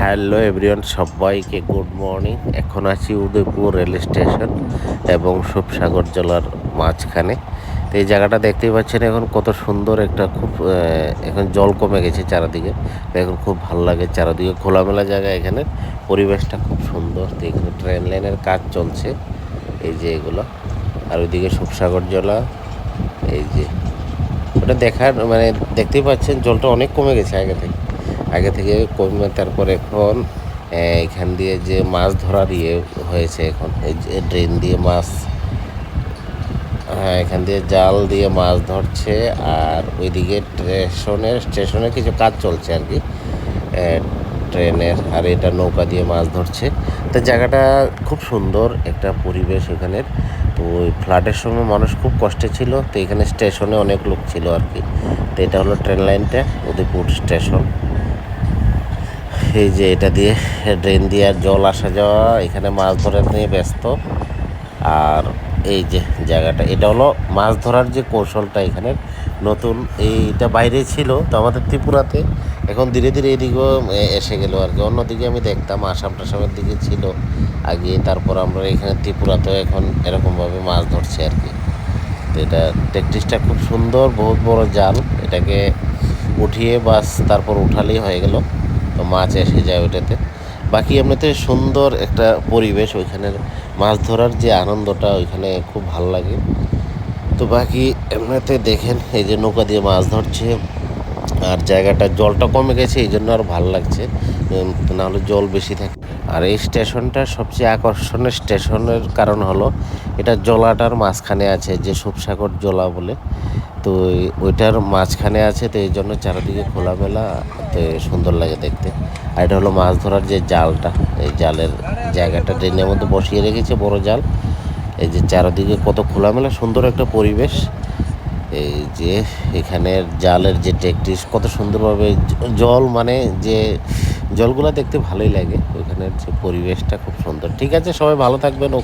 Hello everyone, সবাইকে good morning. এখন আছি উদয়পুর রেল স্টেশন এবং সুপসাগর জেলার মাঝখানে। তো এই জায়গাটা দেখতেই পাচ্ছেন এখন কত সুন্দর একটা খুব এখন জল কমে গেছে চারিদিকে। এখন খুব ভালো লাগে চারিদিকে, খোলামেলা জায়গা এখানে। পরিবেশটা খুব সুন্দর। তো এখানে ট্রেন লাইনের কাজ চলছে, এই যে এগুলো। আর ওইদিকে সুপসাগর জেলা, এই যে। ওটা দেখার মানে দেখতেই পাচ্ছেন জলটা অনেক কমে গেছে আগে থেকে। আগে থেকে কমে, তারপর এখন এখান দিয়ে যে মাছ ধরার ইয়ে হয়েছে এখন, এই যে ড্রেন দিয়ে মাছ হ্যাঁ এখান দিয়ে জাল দিয়ে মাছ ধরছে, আর ওইদিকে স্টেশনের, স্টেশনে কিছু কাজ চলছে আর কি ট্রেনের, আর এটা নৌকা দিয়ে মাছ ধরছে। তো জায়গাটা খুব সুন্দর একটা পরিবেশ এখানের তো ওই ফ্লাডের সময় মানুষ খুব কষ্টে ছিল, তো এখানে স্টেশনে অনেক লোক ছিল আর কি। তো এটা হলো ট্রেন লাইনটা, উদয়পুর স্টেশন। এই যে এটা দিয়ে ড্রেন দিয়ে আর জল আসা যাওয়া, এখানে মাছ ধরার নিয়ে ব্যস্ত। আর এই যে জায়গাটা, এটা হলো মাছ ধরার যে কৌশলটা এখানে নতুন, এইটা বাইরে ছিল তো আমাদের ত্রিপুরাতে। এখন ধীরে ধীরে এদিকেও এসে গেল আর কি। অন্যদিকে আমি দেখতাম আসাম টাসামের দিকে ছিল আগে তারপর আমরা এখানে ত্রিপুরাতেও এখন এরকমভাবে মাছ ধরছি আর কি। তো এটা টেকটিসটা খুব সুন্দর, বহুত বড় জাল। এটাকে উঠিয়ে বাস তারপর উঠালেই হয়ে গেল। মাছ এসে যায় ওটাতে। বাকি এমনিতে সুন্দর একটা পরিবেশ ওইখানের মাছ ধরার যে আনন্দটা ওইখানে খুব ভালো লাগে। তো বাকি এমনিতে দেখেন, এই যে নৌকা দিয়ে মাছ ধরছে, আর জায়গাটা জলটা কমে গেছে, এই জন্য আর ভালো লাগছে। নাহলে জল বেশি থাকে। আর এই স্টেশনটা সবচেয়ে আকর্ষণের স্টেশনের কারণ হলো, এটা জলাটার মাঝখানে আছে, যে সুপসাগর জলা বলে। তো ওই- ওইটার মাঝখানে আছে, তো এই জন্য চারিদিকে খোলামেলা, তো সুন্দর লাগে দেখতে। আর এটা হলো মাছ ধরার যে জালটা, এই জালের জায়গাটা। ট্রেনের মধ্যে বসিয়ে রেখেছে বড় জাল। এই যে চারিদিকে কত খোলামেলা, সুন্দর একটা পরিবেশ। এই যে এখানের জালের যে টেকটিস, কত সুন্দরভাবে জল মানে যে জলগুলো দেখতে ভালোই লাগে। ওইখানের যে পরিবেশটা খুব সুন্দর। ঠিক আছে, সবাই ভালো থাকবেন।